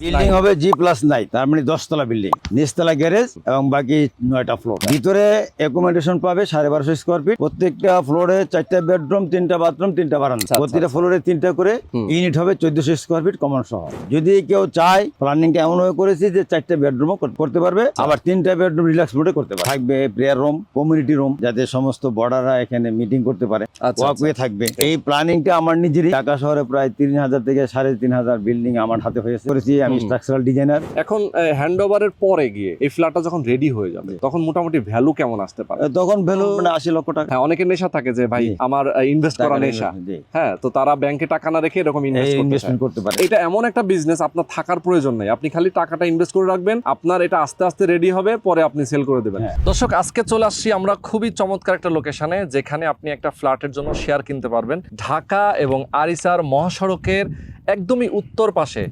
Building হবে G plus নাই তার মানে দশতলা বিল্ডিং নিচতলা গ্যারেজ এবং বাকি নয়টা ফ্লোর ভিতরে অ্যাকোমোডেশন পাবে সাড়ে বারোশো স্কোয়ার ফিট প্রত্যেকটা ফ্লোরে চারটা বেডরুম তিনটা বাথরুম তিনটা বারান্দা আচ্ছা, প্রতিটা ফ্লোরে তিনটা করে ইউনিট হবে চোদ্দশো স্কোয়ার ফিট কমন সহ। যদি কেউ চায় প্ল্যানিংটা এমন করেছি যে চারটা বেডরুমও করতে পারবে আবার তিনটা বেডরুম রিল্যাক্স মোডে করতে পারবে। থাকবে প্রেয়ার রুম কমিউনিটি রুম যাতে সমস্ত বর্ডাররা এখানে মিটিং করতে পারে আচ্ছা ওয়াকওয়ে থাকবে। এই প্ল্যানিংটা আমার নিজেরই। ঢাকা শহরে প্রায় তিন হাজার থেকে সাড়ে তিন হাজার বিল্ডিং আমার হাতে হয়েছে। করেছি আমি হুম। Structural designer. এখন হ্যান্ড ওভারের পরে গিয়ে এই ফ্ল্যাটটা যখন রেডি হয়ে যাবে তখন মোটামুটি ভ্যালু কেমন আসতে পারে? তখন ভ্যালু মানে আশি লক্ষ টাকা। হ্যাঁ অনেকের নেশা থাকে যে ভাই আমার ইনভেস্ট করা নেশা। হ্যাঁ তো তারা ব্যাংকে টাকা না রেখে এরকম ইনভেস্ট করতে ইনভেস্টমেন্ট করতে পারে। এটা এমন একটা বিজনেস আপনার থাকার প্রয়োজন নেই। আপনি খালি টাকাটা ইনভেস্ট করে রাখবেন আপনার এটা আস্তে আস্তে রেডি হবে পরে আপনি সেল করে দেবেন। হ্যাঁ। দর্শক আজকে চলে আসছি আমরা খুবই চমৎকার একটা লোকেশনে যেখানে আপনি একটা ফ্ল্যাটের জন্য শেয়ার কিনতে পারবেন। ঢাকা এবং আরিসার মহাসড়কের একদমই উত্তর পাশে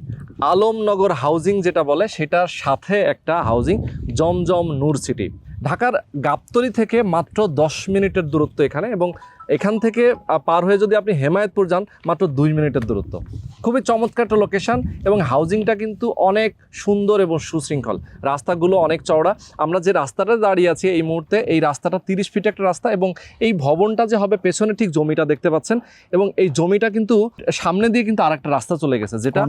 আলমনগর হাউজিং যেটা বলে, সেটার সাথে একটা হাউজিং, জমজম নূর সিটি। ঢাকার গাবতলি থেকে মাত্র দশ মিনিটের দূরত্ব এখানে এবং এখান থেকে পার হয়ে যদি আপনি হেমায়তপুর যান মাত্র দুই মিনিটের দূরত্ব। খুবই চমৎকার একটা লোকেশন এবং হাউজিংটা কিন্তু অনেক সুন্দর এবং সুশৃঙ্খল। রাস্তাগুলো অনেক চওড়া। আমরা যে রাস্তাটা দাঁড়িয়ে আছি এই মুহূর্তে এই রাস্তাটা তিরিশ ফিট একটা রাস্তা এবং এই ভবনটা যে হবে পেছনে ঠিক জমিটা দেখতে পাচ্ছেন এবং এই জমিটা কিন্তু সামনে দিয়ে কিন্তু আরেকটা রাস্তা চলে গেছে যেটা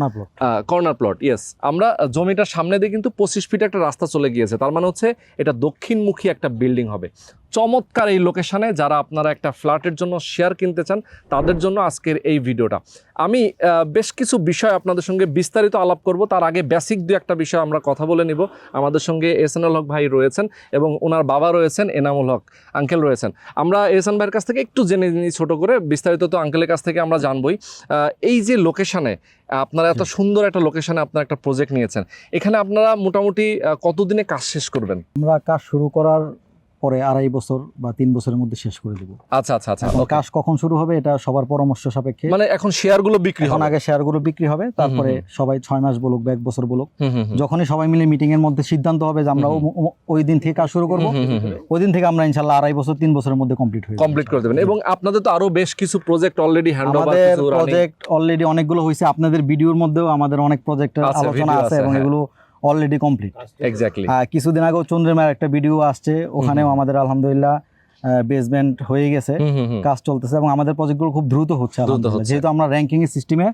কর্নার প্লট ইয়েস আমরা জমিটার সামনে দিয়ে কিন্তু পঁচিশ ফিট একটা রাস্তা চলে গিয়েছে। তার মানে হচ্ছে এটা দক্ষিণমুখী একটা বিল্ডিং হবে। চমৎকার এই লোকেশানে যারা আপনারা একটা ফ্ল্যাটের জন্য শেয়ার কিনতে চান তাদের জন্য আজকের এই ভিডিওটা। আমি বেশ কিছু বিষয় আপনাদের সঙ্গে বিস্তারিত আলাপ করব। তার আগে বেসিক দু একটা বিষয় আমরা কথা বলে নিব। আমাদের সঙ্গে এসএনএল হক ভাই রয়েছেন এবং ওনার বাবা রয়েছেন এনামুল হক আঙ্কেল রয়েছেন। আমরা এহসান ভাইয়ের কাছ থেকে একটু জেনে নিই ছোটো করে বিস্তারিত তো আঙ্কেলের কাছ থেকে আমরা জানবই। এই যে লোকেশানে আপনারা এত সুন্দর একটা লোকেশানে আপনারা একটা প্রজেক্ট নিয়েছেন। এখানে আপনারা মোটামুটি কতদিনে কাজ শেষ করবেন? আমরা কাজ শুরু করার পরে আড়াই বছর বা তিন বছরের মধ্যে শেষ করে দেবো। আচ্ছা আচ্ছা আচ্ছা কাজ কখন শুরু হবে এটা সবার পরামর্শ সাপেক্ষে। মানে এখন শেয়ারগুলো বিক্রি এখন হবে। আগে শেয়ারগুলো বিক্রি হবে তারপরে সবাই ছয় মাস বলুক বা এক বছর বলুক। যখনই সবাই মিলে মিটিং এর মধ্যে সিদ্ধান্ত হবে যে আমরা ওই দিন থেকে কাজ শুরু করব। ওই দিন থেকে আমরা ইনশাল্লাহ আড়াই বছর তিন বছরের মধ্যে কমপ্লিট হয়ে কমপ্লিট করে দেবেন। এবং আপনাদের তো আরও বেশ কিছু প্রজেক্ট অলরেডি হ্যান্ড ওভার আমাদের প্রজেক্ট অলরেডি অনেকগুলো হয়েছে আপনাদের ভিডিওর মধ্যেও আমাদের অনেক প্রজেক্টের আলোচনা আছে আছে, এবং হ্যাঁ। এগুলো অলরেডি কমপ্লিট এক্স্যাক্টলি কিছুদিন আগেও চন্দ্রমার একটা ভিডিও আসছে ওখানেও আমাদের আলহামদুলিল্লাহ বেসমেন্ট হয়ে গেছে। কাজ চলতেছে এবং আমাদের প্রজেক্টগুলো খুব দ্রুত হচ্ছে। যেহেতু আমরা র্যাঙ্কিং এর সিস্টেমে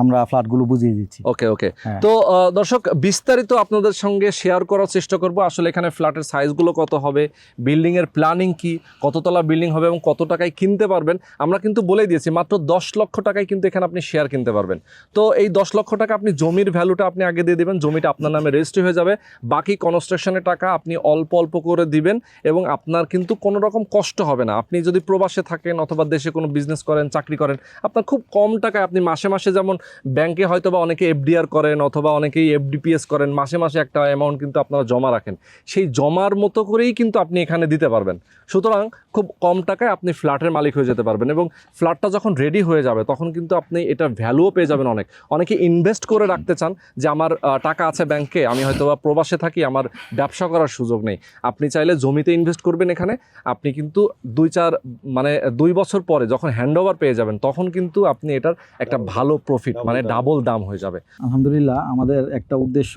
আমরা ফ্ল্যাটগুলো বুঝিয়ে দিচ্ছি। ওকে ওকে হ্যাঁ। তো দর্শক বিস্তারিত আপনাদের সঙ্গে শেয়ার করার চেষ্টা করব। আসলে এখানে ফ্ল্যাটের সাইজগুলো কত হবে বিল্ডিং এর প্ল্যানিং কি কততলা বিল্ডিং হবে এবং কত টাকায় কিনতে পারবেন? আমরা কিন্তু বলেই দিয়েছি মাত্র দশ লক্ষ টাকায় কিন্তু এখানে আপনি শেয়ার কিনতে পারবেন। তো এই দশ লক্ষ টাকা আপনি জমির ভ্যালুটা আপনি আগে দিয়ে দিবেন জমিটা আপনার নামে রেজিস্ট্রি হয়ে যাবে। বাকি কনস্ট্রাকশনের টাকা আপনি অল্প অল্প করে দিবেন এবং আপনার কিন্তু কোনো রকম কষ্ট হবে না। আপনি যদি প্রবাসে থাকেন অথবা দেশে কোনো বিজনেস করেন, চাকরি করেন, আপনার খুব কম টাকায় আপনি মাসে মাসে যেমন ব্যাংকে হয়তো বা অনেকে এফডিআর করেন অথবা অনেকেই এফডিপিএস করেন, মাসে মাসে একটা অ্যামাউন্ট কিন্তু আপনারা জমা রাখেন। সেই জমার মতো করেই কিন্তু আপনি এখানে দিতে পারবেন। সুতরাং খুব কম টাকায় আপনি ফ্ল্যাটের মালিক হয়ে যেতে পারবেন এবং ফ্ল্যাটটা যখন রেডি হয়ে যাবে, তখন কিন্তু আপনি এটা ভ্যালুও পেয়ে যাবেন অনেক। অনেকে ইনভেস্ট করে রাখতে চান যে আমার টাকা আছে ব্যাংকে আমি হয়তো বা প্রবাসে থাকি, আমার ব্যবসা করার সুযোগ নেই। আপনি চাইলে জমিতে ইনভেস্ট করবেন এখানে। আপনি কিন্তু দুই চার মানে দুই বছর পরে যখন হ্যান্ড ওভার পেয়ে যাবেন তখন কিন্তু আপনি এটার একটা ভালো প্রফিট মানে ডাবল দাম হয়ে যাবে। আলহামদুলিল্লাহ আমাদের একটা উদ্দেশ্য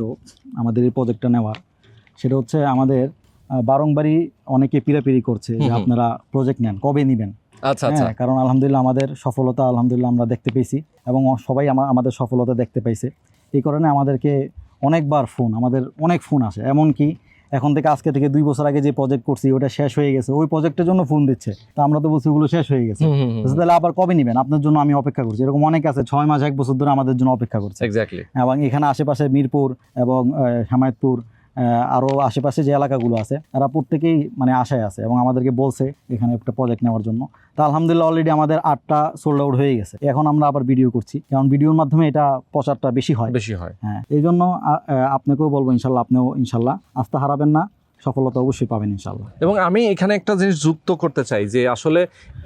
আমাদের এই প্রজেক্টটা নেওয়ার। সেটা হচ্ছে আমাদের বারংবারই অনেকে পিরাপিরি করছে যে। আপনারা প্রজেক্ট নেন কবে নেবেন? আচ্ছা আচ্ছা। হ্যাঁ কারণ আলহামদুলিল্লাহ আমাদের সফলতা আলহামদুলিল্লাহ আমরা দেখতে পেয়েছি এবং সবাই আমাদের সফলতা দেখতে পাইছে। এই কারণে আমাদেরকে অনেকবার ফোন আমাদের অনেক ফোন আসে। এমনকি এখন থেকে আজকে থেকে দুই বছর আগে যে প্রজেক্ট করছি ওটা শেষ হয়ে গেছে। ওই প্রজেক্টের জন্য ফোন দিচ্ছে। তো আমরা তো বলছি ওগুলো শেষ হয়ে গেছে। তাহলে আবার কবে নেবেন? আপনার জন্য আমি অপেক্ষা করছি। এরকম অনেক আছে ছয় মাস এক বছর ধরে আমাদের জন্য অপেক্ষা করছে। এবং এখানে আশেপাশে মিরপুর এবং হেমায়তপুর আরও আশেপাশে যে এলাকাগুলো আছে এরা প্রত্যেকেই মানে আশায় আছে এবং আমাদেরকে বলছে এখানে একটা প্রজেক্ট নেওয়ার জন্য। তা আলহামদুলিল্লাহ অলরেডি আমাদের আটটা সোল্ড আউট হয়ে গেছে। এখন আমরা আবার ভিডিও করছি কারণ ভিডিওর মাধ্যমে এটা প্রচারটা বেশি হয়। বেশি হয়। হ্যাঁ এই জন্য আপনাকেও বলব ইনশাল্লাহ আপনিও ইনশাল্লাহ আস্থা হারাবেন না। সফলতা অবশ্যই পাবেন ইনশাল্লাহ এবং আমি এখানে একটা জিনিস যুক্ত করতে চাই যে আসলে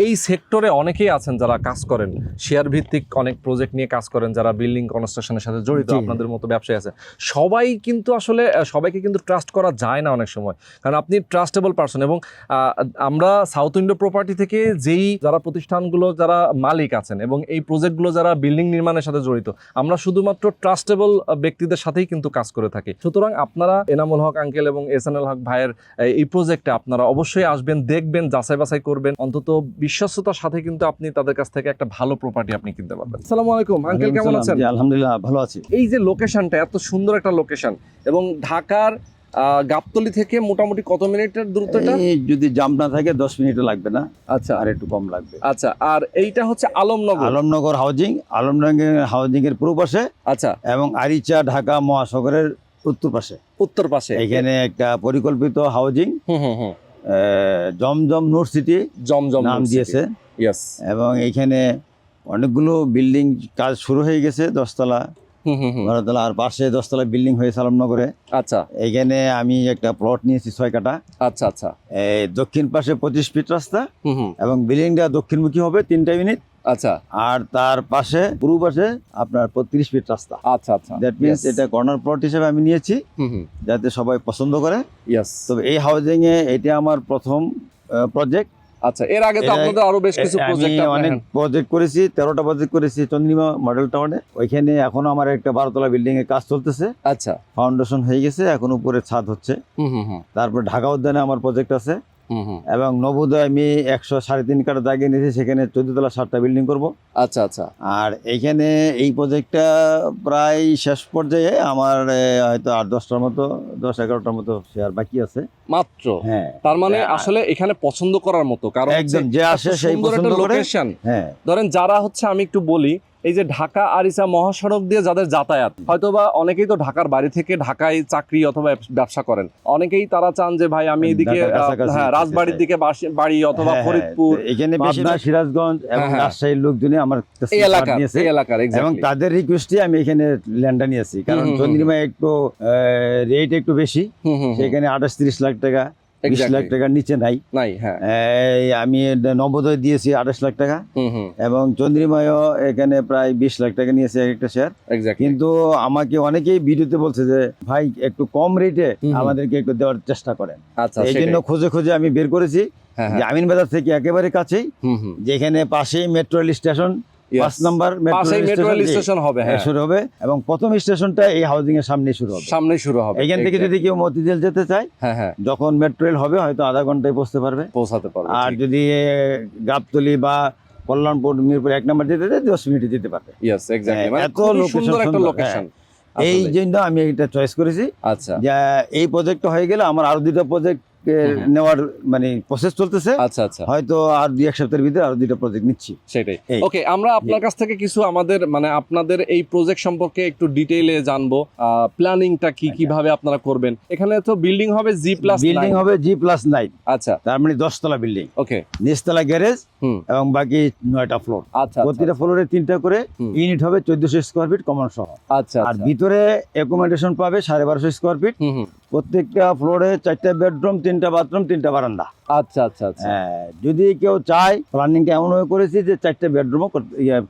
এই সেক্টরে অনেকেই আছেন যারা কাজ করেন শেয়ার ভিত্তিক অনেক প্রজেক্ট নিয়ে কাজ করেন যারা বিল্ডিং কনস্ট্রাকশনের সাথে জড়িত আপনাদের মতো ব্যবসায়ী আছে। সবাই কিন্তু আসলে সবাইকে কিন্তু ট্রাস্ট করা যায় না অনেক সময়। কারণ আপনি ট্রাস্টেবল পারসন এবং আমরা সাউথ ইন্ডো প্রপার্টি থেকে যেই যারা প্রতিষ্ঠানগুলো যারা মালিক আছেন এবং এই প্রজেক্টগুলো যারা বিল্ডিং নির্মাণের সাথে জড়িত আমরা শুধুমাত্র ট্রাস্টেবল ব্যক্তিদের সাথেই কিন্তু কাজ করে থাকি। সুতরাং আপনারা এনামুল হক আঙ্কেল এবং এস এন হক ভাইয়ের এই প্রজেক্টে আপনারা অবশ্যই আসবেন দেখবেন যাচাই বাছাই করবেন। অন্তত বিশ্বস্ততার সাথে কিন্তু আপনি তাদের কাছ থেকে একটা ভালো প্রপার্টি আপনি কিনতে পারবেন। আসসালামু আলাইকুম। আঙ্কেল কেমন আছেন? জি, আলহামদুলিল্লাহ ভালো আছি। এই যে লোকেশনটা এত সুন্দর একটা লোকেশন এবং ঢাকার আহ, গাবতলী থেকে মোটামুটি কত মিনিটের দূরত্বটা? এই যদি জাম না থাকে দশ মিনিটও লাগবে না। আচ্ছা। আর একটু কম লাগবে। আচ্ছা আর এইটা হচ্ছে আলমনগর? আলমনগর হাউজিং আলমনগর হাউজিং এর পূর্ব পাশে। আচ্ছা। এবং আরিচা ঢাকা মহাসাগরের উত্তর পাশে। উত্তর পাশে। এখানে একটা পরিকল্পিত হাউজিং জমজম নূর সিটি জমজম নাম দিয়েছে। এবং এখানে অনেকগুলো বিল্ডিং কাজ শুরু হয়ে গেছে দশতলা। বারোতলা আর পাশে দশতলা বিল্ডিং হয়েছে আলমনগরে আচ্ছা। এখানে আমি একটা প্লট নিয়েছি ছয় কাটা আচ্ছা আচ্ছা। দক্ষিণ পাশে পঁচিশ ফিট রাস্তা এবং বিল্ডিংটা দক্ষিণমুখী হবে তিনটা ইউনিট আচ্ছা। আর তার পাশে পূর্ব পাশে আপনার তিরিশ ফিট রাস্তা। আচ্ছা আচ্ছা। দ্যাট মিনস এটা কর্নার প্লট হিসেবে আমি নিয়েছি যাতে সবাই পছন্দ করে। ইয়েস তবে এই হাউজিং এ এটা আমার প্রথম প্রজেক্ট আচ্ছা এর আগে তো আপনাদের আরও বেশ কিছু প্রজেক্ট অনেক প্রজেক্ট করেছি তেরোটা প্রজেক্ট করেছি চন্দ্রিমা মডেল টাউনে ওইখানে এখনও আমার একটা বারোতলা বিল্ডিং এর কাজ চলতেছে। আচ্ছা। ফাউন্ডেশন হয়ে গেছে এখন উপরে ছাদ হচ্ছে। হুম হুম হুম। তারপর ঢাকা উদ্যানে আমার প্রজেক্ট আছে। এবং নবোদয় আমি একশো সাড়ে তিন কাটা জায়গা নিয়েছি সেখানে চোদ্দতলা সাতটা বিল্ডিং করব। আচ্ছা আচ্ছা। আর এখানে এই প্রজেক্টটা প্রায় শেষ পর্যায়ে আমার হয়তো আট দশটার মতো দশ এগারোটার মতো শেয়ার বাকি আছে। মাত্র? হ্যাঁ। তার মানে হ্যাঁ। আসলে এখানে পছন্দ করার মতো কারণ একদম যে আসে সেই পছন্দ করে হ্যাঁ। ধরেন যারা হচ্ছে আমি একটু বলি এই যে ঢাকা আরিসা মহাসড়ক দিয়ে যাদের যাতায়াত হয়তো বা অনেকেই তো ঢাকার বাড়ি থেকে ঢাকায় চাকরি অথবা ব্যবসা করেন। অনেকেই তারা চান যে ভাই আমি এদিকে হ্যাঁ রাজবাড়ির দিকে বাড়ি অথবা হ্যাঁ, ফরিদপুর হ্যাঁ, এখানে পাবনা, বেশিরভাগ সিরাজগঞ্জ এবং। রাজশাহীর লোকজনই আমার এই এলাকার এই এলাকার এবং তাদের রিকোয়েস্টে আমি এখানে ল্যান্ডটা নিয়েছি। কারণ। চন্দ্রিমা একটু রেট একটু বেশি। সেখানে আঠাশ তিরিশ লাখ টাকা। বিশ লাখ টাকার নিচে নাই। নাই হ্যাঁ। আমি নবোদয় দিয়েছি আঠাশ লাখ টাকা। এবং চন্দ্রিমায়ও এখানে প্রায় বিশ লাখ টাকা নিয়েছে এক একটা শেয়ার কিন্তু আমাকে অনেকেই ভিডিওতে বলছে যে ভাই একটু কম রেটে। আমাদেরকে একটু দেওয়ার চেষ্টা করেন। আচ্ছা এই জন্য খুঁজে খুঁজে আমি বের করেছি হ্যাঁ হ্যাঁ। আমিন বাজার থেকে একেবারে কাছেই যেখানে পাশেই মেট্রো রেল স্টেশন। পাঁচ নম্বর মেট্রো স্টেশন হবে হ্যাঁ। শুরু হবে। এবং প্রথম স্টেশনটা এই হাউজিং এর সামনে শুরু হবে। সামনে শুরু হবে এখান থেকে যদি কেউ মতিঝিল যেতে চায় হ্যাঁ হ্যাঁ। যখন মেট্রো রেল হবে হয়তো আধা ঘন্টায় পৌঁছতে পারবে। পৌঁছাতে পারবে আর যদি গাবতলি বা কল্যাণপুর মিরপুর এক নম্বর যেতে চায় দশ মিনিটে যেতে পারবে। ইয়েস এক্স্যাক্টলি হ্যাঁ, মানে এত সুন্দর একটা লোকেশন এই জন্য আমি এটা চয়েস করেছি। আচ্ছা। যে এই প্রজেক্টটা হয়ে গেলে আমার আরও দুইটা প্রজেক্ট। নেওয়ার মানে প্রসেস চলতেছে। আচ্ছা আচ্ছা। হয়তো আর দুই এক সপ্তাহের ভিতরে আরও দুইটা প্রজেক্ট নিচ্ছি। সেটাই। ওকে আমরা আপনার কাছ থেকে কিছু আমাদের মানে আপনাদের এই প্রজেক্ট সম্পর্কে একটু ডিটেইলে জানব। প্ল্যানিংটা কি কীভাবে আপনারা করবেন? এখানে তো বিল্ডিং হবে জি প্লাস বিল্ডিং হবে জি প্লাস নাইন আচ্ছা। তার মানে দশতলা বিল্ডিং ওকে নিচতলা গ্যারেজ এবং বাকি নয়টা ফ্লোর আচ্ছা আচ্ছা। প্রতিটা ফ্লোরে তিনটা করে ইউনিট হবে চোদ্দশো স্কোয়ার ফিট কমন সহ। আচ্ছা আর আচ্ছা। ভিতরে অ্যাকোমোডেশন পাবে সাড়ে বারোশো স্কোয়ার ফিট প্রত্যেকটা ফ্লোরে চারটা বেডরুম তিনটা বাথরুম তিনটা বারান্দা। আচ্ছা আচ্ছা আচ্ছা। হ্যাঁ, যদি কেউ চায় প্ল্যানিংটা এমন ভাবে করেছি যে চারটা বেডরুমও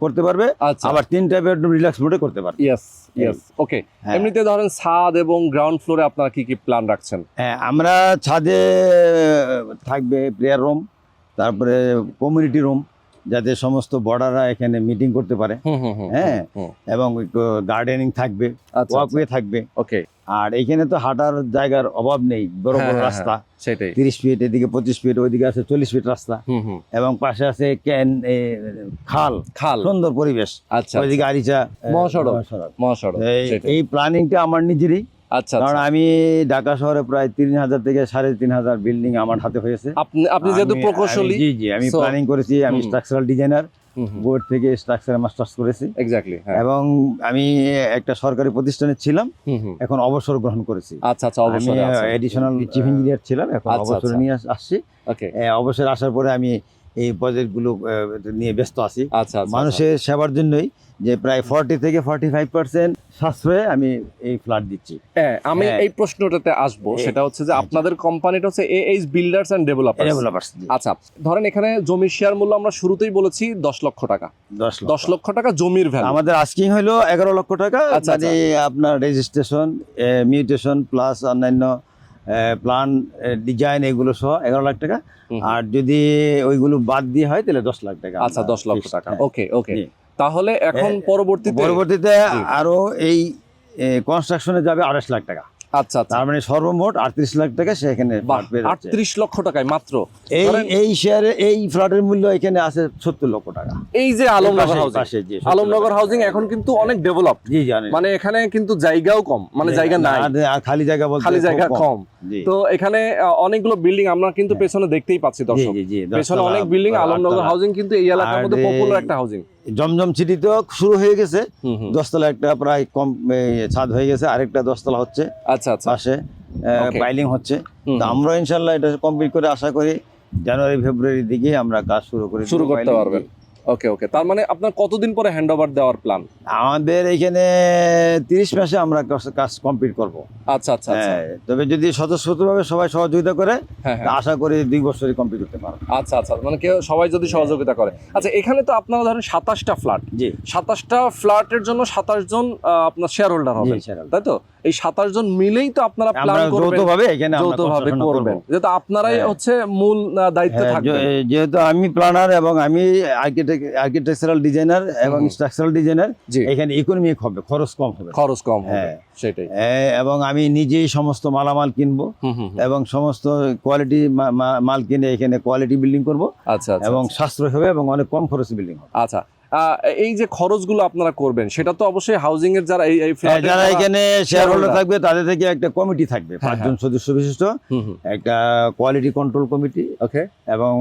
করতে পারবে আচ্ছা। আবার তিনটা বেডরুম রিল্যাক্স মোডে করতে পারবে। ইয়েস ইয়েস ওকে হ্যাঁ। এমনিতে ধরেন ছাদ এবং গ্রাউন্ড ফ্লোরে আপনারা কি কি প্ল্যান রাখছেন? হ্যাঁ আমরা ছাদে থাকবে প্রেয়ার রুম তারপরে কমিউনিটি রুম যাতে সমস্ত বর্ডাররা এখানে মিটিং করতে পারে। হ্যাঁ এবং গার্ডেনিং থাকবে আচ্ছা ওয়াকওয়ে থাকবে। ওকে আর এখানে তো হাঁটার জায়গার অভাব নেই বড় হ্যাঁ, বড় হ্যাঁ, রাস্তা। সেটাই। তিরিশ ফিট এদিকে পঁচিশ ফিট ওইদিকে আছে চল্লিশ ফিট রাস্তা। এবং পাশে আছে ক্যান খাল। খাল। সুন্দর পরিবেশ। আচ্ছা ওইদিকে আরিচা মহাসড়ক। মহাসড়ক। এই- প্ল্যানিংটা আমার নিজেরই। আচ্ছা কারণ আচ্ছা আমি ঢাকা শহরে প্রায় তিন হাজার থেকে সাড়ে তিন হাজার বিল্ডিং আমার হাতে হয়েছে। আপনি আপনি যেহেতু প্রকৌশলী জি জি আমি প্ল্যানিং করেছি আমি। স্ট্রাকচারাল ডিজাইনার বোর্ড থেকে স্ট্রাকচার মাস্টার্স করেছি। এক্স্যাক্টলি এবং আমি একটা সরকারি প্রতিষ্ঠানে ছিলাম এখন অবসর গ্রহণ করেছি। আচ্ছা আচ্ছা আছে এডিশনাল চিফ ইঞ্জিনিয়ার ছিলাম এখন অবসর আচ্ছা। নিয়ে আসছি। ওকে অবসর আসার পরে আমি এই প্রজেক্টগুলো নিয়ে ব্যস্ত আছি। আচ্ছা আচ্ছা মানুষের সেবার জন্যই যে প্রায় ফর্টি থেকে ফর্টি ফাইভ পার্সেন্ট সাশ্রয়ে আমি এই ফ্ল্যাট দিচ্ছি। হ্যাঁ আমি হ্যাঁ। এই প্রশ্নটাতে আসব এ- সেটা হচ্ছে যে আপনাদের কোম্পানিটা হচ্ছে A H builders and developer developers আচ্ছা ধরেন এখানে জমির শেয়ার মূল্য আমরা শুরুতেই বলেছি দশ লক্ষ টাকা। দশ লক্ষ। টাকা জমির ভ্যালু আমাদের আস্কিং হলো এগারো লক্ষ টাকা আচ্ছা, মানে আপনার রেজিস্ট্রেশন মিউটেশন প্লাস অন্যান্য প্ল্যান ডিজাইন এগুলো সহ এগারো লাখ টাকা। আর যদি ওইগুলো বাদ দিয়ে হয় তাহলে দশ লাখ টাকা আচ্ছা দশ লক্ষ টাকা। হ্যাঁ। ওকে ওকে জি। তাহলে এখন পরবর্তীতে পরবর্তীতে আরও এই কনস্ট্রাকশনে যাবে আড়াইশ লাখ টাকা। আচ্ছা আচ্ছা। তার মানে সর্বমোট আটত্রিশ লাখ টাকা সেখানে। আটত্রিশ লক্ষ টাকায় মাত্র। এই এই শেয়ারে এই ফ্ল্যাটের মূল্য এখানে আছে সত্তর লক্ষ টাকা। এই যে আলমনগর 70 আলমনগর হাউজিং এখন কিন্তু অনেক ডেভেলপ মানে এখানে কিন্তু জায়গাও কম মানে জায়গা নাই। খালি জায়গা বলতে খালি জায়গা কম। তো এখানে অনেকগুলো বিল্ডিং আমরা কিন্তু হ্যাঁ। পেছনে দেখতেই পাচ্ছি দর্শক। পেছনে অনেক বিল্ডিং আলমনগর হাউজিং কিন্তু এই এলাকার মধ্যে পপুলার একটা হাউজিং জমজম সিটি তো শুরু হয়ে গেছে। দশতলা একটা প্রায় কম ছাদ হয়ে গেছে আরেকটা দশতলা হচ্ছে। আচ্ছা আচ্ছা। পাশে. পাইলিং হচ্ছে। তো আমরা ইনশাল্লাহ এটা কমপ্লিট করে আশা করি জানুয়ারি ফেব্রুয়ারির দিকে আমরা কাজ শুরু করে শুরু করতে পারবেন। ওকে ওকে তার মানে আপনার কতদিন পরে হ্যান্ড ওভার দেওয়ার প্ল্যান আমাদের এখানে তিরিশ মাসে আমরা কাজ- কমপ্লিট করব। আচ্ছা আচ্ছা আচ্ছা। হ্যাঁ তবে যদি স্বতঃস্ফূর্তভাবে সবাই সহযোগিতা করে হ্যাঁ হ্যাঁ। আশা করি দুই বছরই কমপ্লিট করতে পারব। আচ্ছা আচ্ছা। মানে কেউ সবাই যদি সহযোগিতা করে। আচ্ছা এখানে তো আপনারা ধরেন সাতাশটা ফ্ল্যাট জি। সাতাশটা ফ্ল্যাটের জন্য সাতাশ জন আপনার শেয়ার হোল্ডার হবে। তাই তো? এই সাতাশ জন মিলেই তো আপনারা প্ল্যান করবেন। যৌথভাবে এখানে যৌথভাবে করবেন। যেহেতু আপনারাই। হচ্ছে মূল দায়িত্ব যে- যেহেতু আমি প্ল্যানার এবং আমি আর্কিটেকচারাল ডিজাইনার এবং স্ট্রাকচারাল ডিজাইনার এখানে ইকোনমিক হবে খরচ কম হবে। খরচ কম হবে হ্যাঁ। সেটাই। এবং আমি নিজেই সমস্ত মালামাল কিনবো। এবং সমস্ত কোয়ালিটি মাল কিনে এখানে কোয়ালিটি বিল্ডিং করব আচ্ছা আচ্ছা এবং সাশ্রয় হবে এবং অনেক কম খরচে বিল্ডিং হবে। আচ্ছা এই যে খরচগুলো আপনারা করবেন সেটা তো অবশ্যই হাউজিং এর যারা এই এই হ্যাঁ, যারা এখানে শেয়ার হোল্ডার থাকবে তাদের থেকে একটা কমিটি থাকবে হ্যাঁ, পাঁচজন সদস্য বিশিষ্ট একটা কোয়ালিটি কন্ট্রোল কমিটি ওকে এবং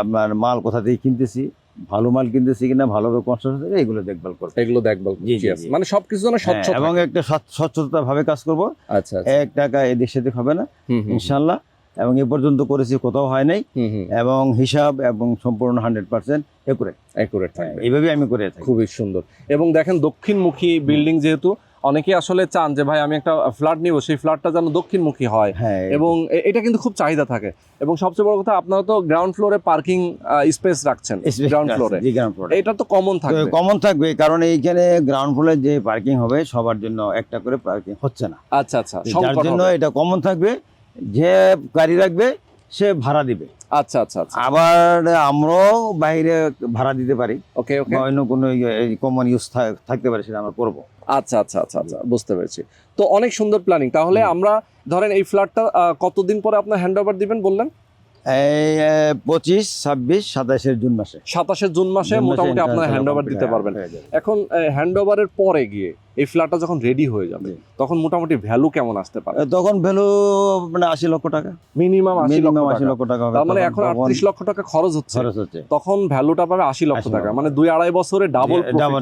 আপনার মাল কোথা থেকে কিনতেছি ভালো মাল কিনতেছি কিনা ভালোভাবে কনস্ট্রাকশন হচ্ছে এগুলো দেখভাল করব। এগুলো জি। মানে সবকিছু যেন স্বচ্ছ হ্যাঁ, এবং একটা স্বচ্ছতা ভাবে কাজ করব। আচ্ছা আচ্ছা। এক টাকা এদিক সেদিক হবে না ইনশাল্লাহ। এবং এ পর্যন্ত করেছি কোথাও হয় নাই। এবং হিসাব এবং সম্পূর্ণ হান্ড্রেড পার্সেন্ট একুরেট একুরেট থাকবে। এইভাবে আমি করে থাকি। খুবই সুন্দর। এবং দেখেন দক্ষিণমুখী বিল্ডিং যেহেতু অনেকে আসলে চান যে ভাই আমি একটা ফ্ল্যাট নিব সেই ফ্ল্যাটটা যেন দক্ষিণমুখী হয়। হ্যাঁ এবং এটা কিন্তু খুব চাহিদা থাকে। এবং সবচেয়ে বড় কথা আপনারা তো গ্রাউন্ড ফ্লোরে পার্কিং স্পেস রাখছেন গ্রাউন্ড ফ্লোরে জি গ্রাউন্ড ফ্লোরে এটা তো কমন থাকবে। কমন থাকবে কারণ এইখানে গ্রাউন্ড ফ্লোরে যে পার্কিং হবে সবার জন্য একটা করে পার্কিং হচ্ছে না। আচ্ছা আচ্ছা যার জন্য এটা কমন থাকবে যে গাড়ি রাখবে সে ভাড়া দিবে। আচ্ছা আচ্ছা আচ্ছা। আবার আমরাও বাইরে ভাড়া দিতে পারি। ওকে ওকে অন্য কোনো কমন ইউজ থাকতে পারে সেটা আমরা করব। আচ্ছা আচ্ছা আচ্ছা আচ্ছা বুঝতে পেরেছি। তো অনেক সুন্দর প্ল্যানিং তাহলে আমরা ধরেন এই ফ্ল্যাটটা কতদিন পরে আপনার হ্যান্ড ওভার দিবেন বললেন? পঁচিশ ছাব্বিশ সাতাশের জুন মাসে। সাতাশে জুন মাসে মোটামুটি আপনারা ইনশাআল্লাহ হ্যান্ড ওভার দিতে পারবেন। এখন হ্যান্ড ওভারের পরে গিয়ে এই ফ্ল্যাটটা যখন রেডি হয়ে যাবে তখন মোটামুটি ভ্যালু কেমন আসতে পারে? তখন ভ্যালু মানে আশি লক্ষ টাকা। মিনিমাম আশি লক্ষ টাকা। তার মানে এখন আটত্রিশ লক্ষ টাকা খরচ হচ্ছে। তখন ভ্যালুটা পাবে আশি লক্ষ টাকা। মানে দুই আড়াই বছরে ডাবল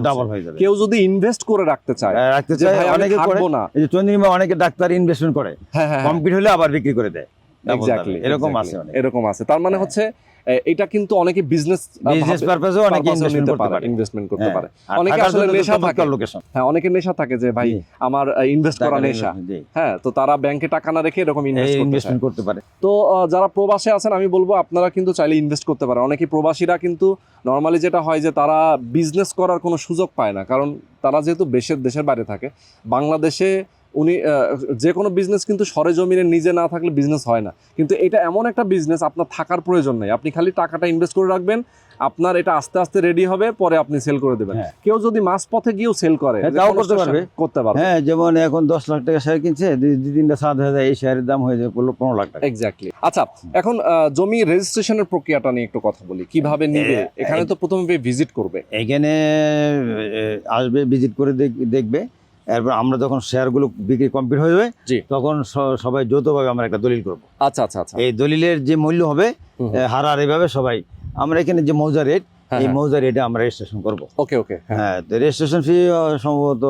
ডাবল হয়ে যাবে। কেউ যদি ইনভেস্ট করে রাখতে চায় রাখতে যে চাই অনেকে করে। না। এই যে চন্দ্রিমা অনেকে ডাক্তার ইনভেস্টমেন্ট করে। হ্যাঁ হ্যাঁ কমপ্লিট হলে আবার বিক্রি করে দেয়। এক্স্যাক্টলি এরকম আছে এরকম আছে। তার মানে হ্যাঁ। হচ্ছে এটা কিন্তু অনেকে বিজনেস বিজনেস পারপাসে অনেকে ইনভেস্টমেন্ট করতে পারে ইনভেস্টমেন্ট করতে হ্যাঁ। পারে। অনেকে আসলে নেশা থাকে। লোকেশন হ্যাঁ অনেকের নেশা থাকে যে ভাই আমার ইনভেস্ট করা নেশা। হ্যাঁ তো তারা ব্যাংকে টাকা না রেখে এরকম। ইনভেস্টমেন্ট করতে পারে। তো যারা প্রবাসে আছেন আমি বলব আপনারা কিন্তু চাইলে ইনভেস্ট করতে পারেন। অনেকে প্রবাসীরা কিন্তু নর্মালি যেটা হয় যে তারা বিজনেস করার কোনো সুযোগ পায় না। কারণ তারা যেহেতু দেশের দেশের বাইরে থাকে। বাংলাদেশে উনি যে কোনো বিজনেস কিন্তু সরেজমিনে নিজে না থাকলে বিজনেস হয় না। কিন্তু এটা এমন একটা বিজনেস আপনার থাকার প্রয়োজন নেই। আপনি খালি টাকাটা ইনভেস্ট করে রাখবেন আপনার এটা আস্তে আস্তে রেডি হবে পরে আপনি সেল করে দেবেন। হ্যাঁ। কেউ যদি মাঝ পথে গিয়েও সেল করে হ্যাঁ, তাও করতে পারবে। করতে পারবে। হ্যাঁ যেমন এখন দশ লাখ টাকা শেয়ার কিনছে দুই তিনটা সাত হয়ে যায় এই শেয়ারের দাম হয়ে যায় পনেরো পনেরো লাখ টাকা। এক্স্যাক্টলি আচ্ছা এখন জমি রেজিস্ট্রেশনের প্রক্রিয়াটা নিয়ে একটু কথা বলি। কীভাবে নিবে? এখানে তো প্রথমে ভিজিট করবে। এখানে আসবে ভিজিট করে দেখ- দেখবে। এরপর আমরা যখন শেয়ারগুলো বিক্রি কমপ্লিট হয়ে যাবে তখন সবাই যৌথভাবে আমরা একটা দলিল করব। আচ্ছা আচ্ছা আচ্ছা। এই দলিলের যে মূল্য হবে। হারার এভাবে সবাই আমরা এখানে যে মৌজা রেট হ্যাঁ, এই মৌজার মৌজা রেটে আমরা রেজিস্ট্রেশন করব। ওকে ওকে হ্যাঁ। হ্যাঁ তো রেজিস্ট্রেশন ফি সম্ভবত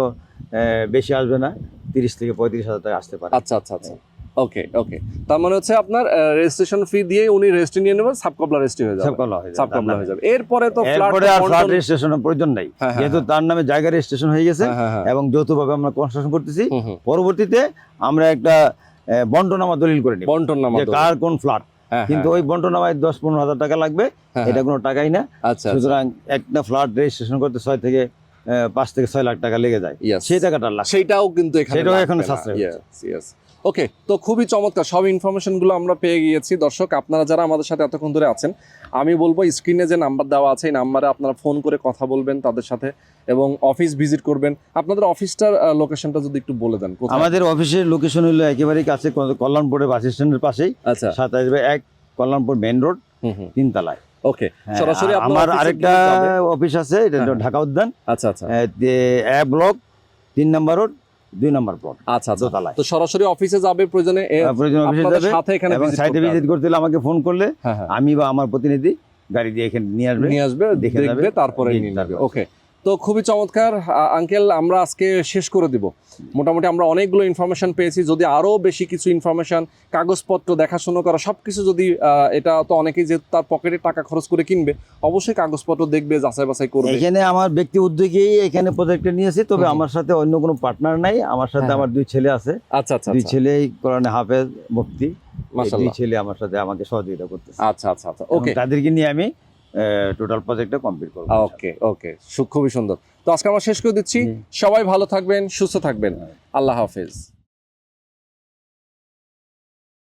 বেশি আসবে না তিরিশ থেকে পঁয়ত্রিশ হাজার টাকা আসতে পারে। আচ্ছা আচ্ছা আচ্ছা। ওকে ওকে তার মানে হচ্ছে আপনার রেজিস্ট্রেশন ফি দিয়ে উনি রেজিস্ট্রি নিয়ে নেবেন সাবকবলা রেজিস্ট্রি হয়ে যাবে। সাবকলা হয়ে যাবে সাবকবলা হয়ে যাবে। এরপরে তো এরপরে আর ফ্ল্যাট রেজিস্ট্রেশনের প্রয়োজন নাই। হ্যাঁ, হ্যাঁ, যেহেতু তার নামে জায়গা রেজিস্ট্রেশন হয়ে গেছে হ্যাঁ হ্যাঁ এবং যৌথভাবে আমরা কনস্ট্রাকশন করতেছি। পরবর্তীতে আমরা একটা বন্টনামা দলিল করে নিব। বন্টনামা যে কার কোন ফ্ল্যাট হ্যাঁ, কিন্তু ওই বন্টনামায় দশ পনেরো হাজার টাকা লাগবে হ্যাঁ, এটা কোনো টাকাই না। আচ্ছা আচ্ছা। সুতরাং একটা ফ্ল্যাট রেজিস্ট্রেশন করতে ছয় থেকে পাঁচ থেকে ছয় লাখ টাকা লেগে যায়. সেই টাকাটা সেইটাও কিন্তু এখানে সেটাও এখানে। সাশ্রয়. ওকে তো খুবই চমৎকার। সব ইনফরমেশনগুলো আমরা পেয়ে গিয়েছি। দর্শক আপনারা যারা আমাদের সাথে এতক্ষণ ধরে আছেন আমি বলব স্ক্রিনে যে নাম্বার দেওয়া আছে এই নাম্বারে আপনারা ফোন করে কথা বলবেন তাদের সাথে এবং অফিস ভিজিট করবেন। আপনাদের অফিসটার লোকেশনটা যদি একটু বলে দেন আমাদের অফিসের লোকেশন হলো একেবারেই কাছে কল্যাণপুরের বাস স্ট্যান্ডের পাশেই। আচ্ছা। সাতাইশ বাই এক কল্যাণপুর মেন রোড হুম হুম। তিনতলায়। ওকে হ্যাঁ, সরাসরি আমার আরেকটা অফিস আছে এটা হ্যাঁ। ঢাকা উদ্যান। আচ্ছা আচ্ছা। এ ব্লক তিন নম্বর রোড দুই নম্বর প্লট আচ্ছা আচ্ছা। দোতলায়। তো সরাসরি অফিসে যাবে প্রয়োজনে অফিসে যাবে। সাথে এখানে এবং সাইটে ভিজিট করতে হলে আমাকে ফোন করলে হ্যাঁ হ্যাঁ। আমি বা আমার প্রতিনিধি গাড়ি দিয়ে এখানে নিয়ে আসবে নিয়ে আসবে দেখে দেখবে যাবে, তারপরে নিয়ে যাবে ওকে তো খুবই চমৎকার। আঙ্কেল আমরা আজকে শেষ করে দিব। মোটামুটি আমরা অনেকগুলো ইনফরমেশন পেয়েছি। যদি আরও বেশি কিছু ইনফরমেশন কাগজপত্র দেখাশোনা করা সবকিছু যদি আহ, এটা তো অনেকেই যে তার পকেটে টাকা খরচ করে কিনবে অবশ্যই কাগজপত্র দেখবে যাচাই বাছাই করবে। এখানে আমার ব্যক্তি উদ্যোগেই এখানে প্রজেক্টে নিয়েছি। তবে আমার সাথে অন্য কোনো পার্টনার নাই। আমার সাথে হ্যাঁ, আমার দুই ছেলে আছে। আচ্ছা আচ্ছা দুই আচ্ছা। ছেলেই কোরআনে হাফেজ মুফতি। দুই ছেলে আমার সাথে আমাকে সহযোগিতা করতেছে। আচ্ছা আচ্ছা আচ্ছা। ওকে তাদেরকে নিয়ে আমি টোটাল প্রজেক্টটা কমপ্লিট করব ওকে ওকে খুবই সুন্দর। তো আজকে আমরা শেষ করে দিচ্ছি। সবাই ভালো থাকবেন সুস্থ থাকবেন। আল্লাহ হাফেজ।